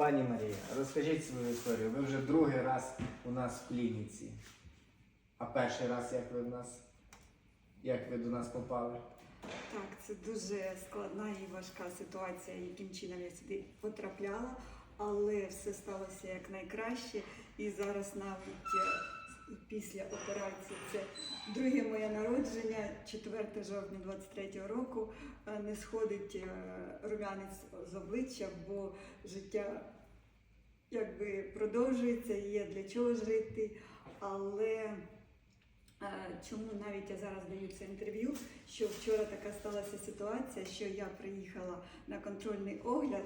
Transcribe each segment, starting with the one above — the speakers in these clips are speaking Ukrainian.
Пані Марія, розкажіть свою історію. Ви вже другий раз у нас в клініці. А перший раз як ви в нас? Як ви до нас попали? Так, це дуже складна і важка ситуація, яким чином я сюди потрапляла, але все сталося як найкраще. І зараз навіть е, після операції це друге моє народження, 4 жовтня 23 року, е, не сходить е, рум'янець з обличчя, бо життя якби продовжується, є для чого жити. Але Е, Чому навіть я зараз даю це інтерв'ю? Що вчора така сталася ситуація, що я приїхала на контрольний огляд,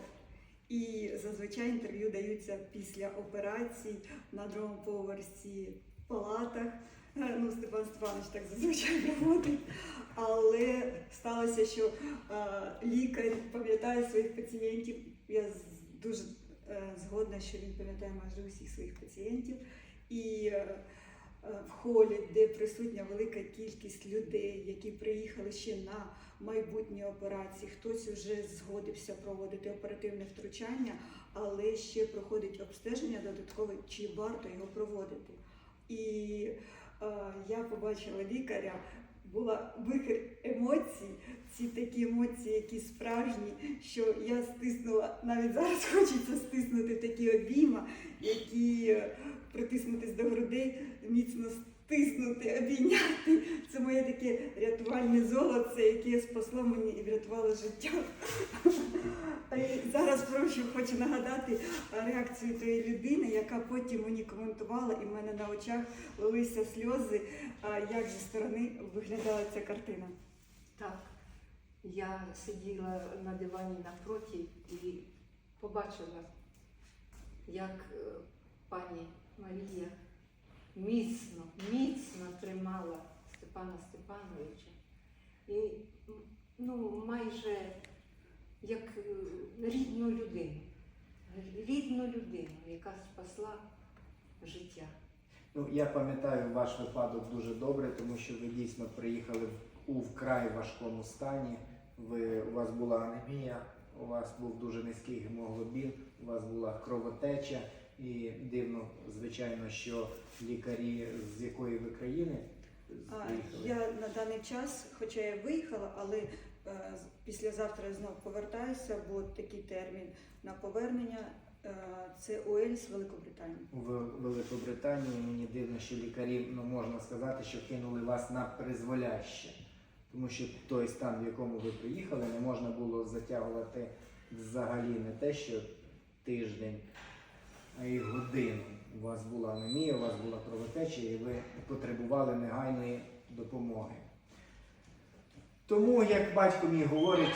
і зазвичай інтерв'ю даються після операцій на другому поверсі палатах. Е, Ну, Степан Степанович так зазвичай проводить. Але сталося, що е, лікар пам'ятає своїх пацієнтів. Я дуже е, згодна, що він пам'ятає майже усіх своїх пацієнтів. І в холі, де присутня велика кількість людей, які приїхали ще на майбутні операції. Хтось вже згодився проводити оперативне втручання, але ще проходить обстеження додаткове, чи варто його проводити. І е, я побачила лікаря. Була вихир емоцій, ці такі емоції, які справжні, що я стиснула, навіть зараз хочеться стиснути такі обійма, які е, притиснутись до грудей, міцно стиснути, обійняти. Це моє таке рятувальне золоце, яке спасло мені і врятувало життя. Зараз прошу, хочу нагадати реакцію тої людини, яка потім мені коментувала, і в мене на очах лилися сльози, як зі сторони виглядала ця картина. Так, я сиділа на дивані напроти і побачила, як е, пані Марія міцно, міцно тримала Степана Степановича. І ну, майже як е, рідну людину, рідну людину, яка спасла життя. Ну, я пам'ятаю ваш випадок дуже добре, тому що ви дійсно приїхали у вкрай важкому стані. Ви, у вас була анемія, у вас був дуже низький гемоглобін, у вас була кровотеча. І дивно, звичайно, що лікарі з якої ви країни А. Я на даний час, хоча я виїхала, але е, післязавтра я знову повертаюся, бо такий термін на повернення е, це Уельс, Великобританія. в Великобританії. Мені дивно, що лікарі, ну можна сказати, що кинули вас на призволяще. Тому що той стан, в якому ви приїхали, не можна було затягувати взагалі не те, що тиждень, а й годину. У вас була анемія, у вас була кровотеча, і ви потребували негайної допомоги. Тому, як батько мій говорить,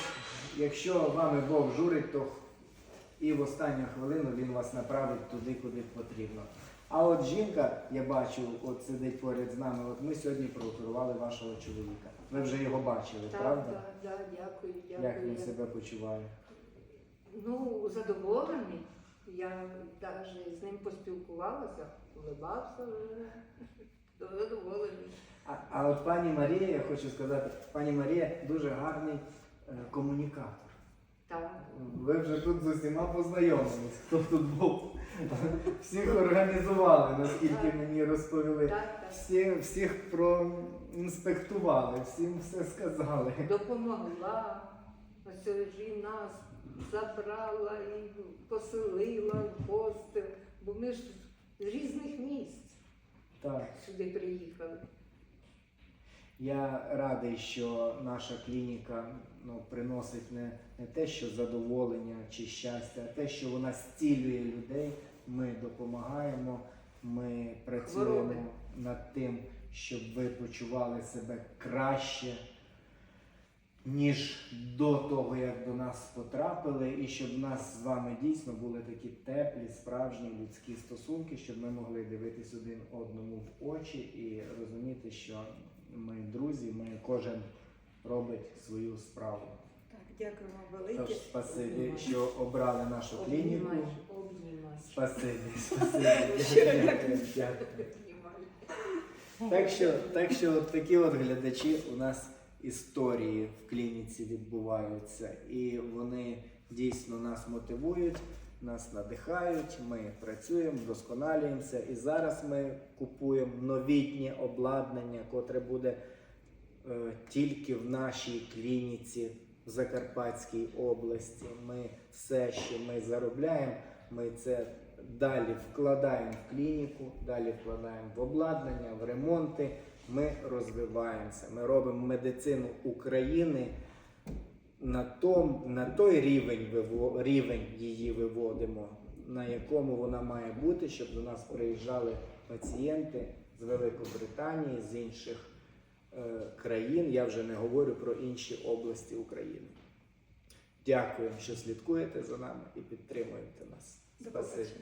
якщо вами Бог журить, то і в останню хвилину він вас направить туди, куди потрібно. А от жінка, я бачу, от сидить поряд з нами. От ми сьогодні прооперували вашого чоловіка. Ви вже його бачили, Так, правда? так, так, дякую, Як він себе почуває? Ну, задоволений. Я навіть з ним поспілкувалася, улибався, але задоволений. А, а от пані Марія, я хочу сказати, пані Марія дуже гарний е, комунікатор. Так. Ви вже тут з усіма познайомились, хто тут був. Всіх організували, наскільки мені розповіли. Так, так. Всі, всіх проінспектували, всім все сказали. Допомогла. Ж нас забрала і поселила в гостел, бо ми ж з різних місць Так. сюди приїхали. Я радий, що наша клініка ну, приносить не, не те, що задоволення чи щастя, а те, що вона зцілює людей. Ми допомагаємо, ми працюємо Хвороби. над тим, щоб ви почували себе краще, ніж до того, як до нас потрапили, і щоб в нас з вами дійсно були такі теплі, справжні людські стосунки, щоб ми могли дивитись один одному в очі і розуміти, що ми друзі, ми кожен робить свою справу. Так, дякую вам велике. Тож спасибі, що обрали нашу клініку. Обнімай, обнімай. Спасибі, спасибі. Дякую. Так що, так що от такі от глядачі у нас історії в клініці відбуваються, і вони дійсно нас мотивують нас надихають, ми працюємо, вдосконалюємося. І зараз ми купуємо новітнє обладнання, котре буде е, тільки в нашій клініці в Закарпатській області. Ми все, що ми заробляємо, ми це далі вкладаємо в клініку, далі вкладаємо в обладнання, в ремонти. Ми розвиваємося. Ми робимо медицину України на, том, на той рівень, виво- рівень її виводимо, на якому вона має бути, щоб до нас приїжджали пацієнти з Великобританії, з інших е, країн. Я вже не говорю про інші області України. Дякую, що слідкуєте за нами і підтримуєте нас. Спасибі.